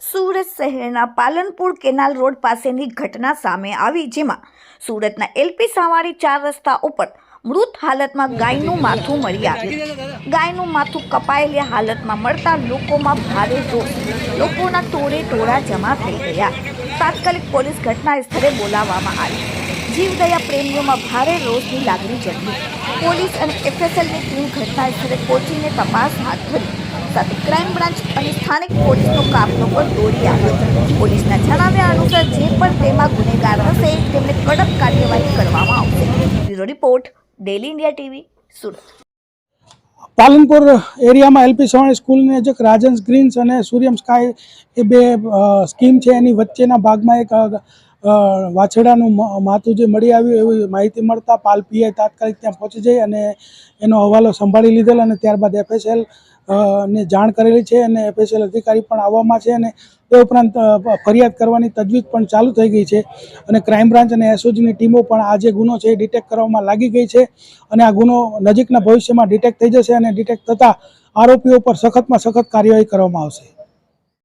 સુરત શહેરના Palanpur canal road પાસેની ઘટના સામે આવી, જેમાં સુરતના એલપી સાવાડી ચાર રસ્તા ઉપર મૃત હાલતમાં ગાયનું માથું મળી આવ્યું. ગાયનું માથું કપાયેલી હાલતમાં મળતા લોકોમાં ભારે રોષ. લોકોના ટોળે ટોળા જમા થઈ ગયા. તાત્કાલિક પોલીસ ઘટના સ્થળે બોલાવવામાં આવી. જીવદયા પ્રેમીઓમાં ભારે રોષની લાગણી જન્મી. પોલીસ અને એફએસએલની ટીમ ઘટના સ્થળે પહોંચીને તપાસ હાથ ધરી. સાથે ક્રાઇમ બ્રાન્ચ અને સ્થાનિક પોલીસનો કાફલો પણ દોડી આવ્યો પોલીસના જણાવ્યા અનુસાર જે પણ તેમાં ગુનેગાર હશે, તેમને કડક કાર્યવાહી કરવામાં આવશે. Bureau report daily India TV, Surat. Palanpur એરિયામાં એલપી સવાણી સ્કૂલને જે રાજન્સ ગ્રીન્સ અને સૂર્યમ સ્કાય એ બે સ્કીમ છે. એની વચ્ચેના ભાગમાં એક અ, માથું જે મળી આવ્યું એવી માહિતી મળતા પાલ પીઆઈ તાત્કાલિક ત્યાં પહોંચી જઈ અને એનો હવાલો સંભાળી લીધેલ અને ત્યારબાદ એફએસએલ ને જાણ કરેલી છે અને એફએસએલ અધિકારી પણ આવવામાં છે અને તે ઉપરાંત ફરિયાદ કરવાની તજવીજ પણ ચાલુ થઈ ગઈ છે અને ક્રાઇમ બ્રાન્ચ અને એસઓજીની ટીમો પણ આ જે ગુનો છે એ ડિટેક્ટ કરવામાં લાગી ગઈ છે અને આ ગુનો નજીકના ભવિષ્યમાં ડિટેક્ટ થઈ જશે અને ડિટેક્ટ થતાં આરોપીઓ પર સખતમાં સખત કાર્યવાહી કરવામાં આવશે.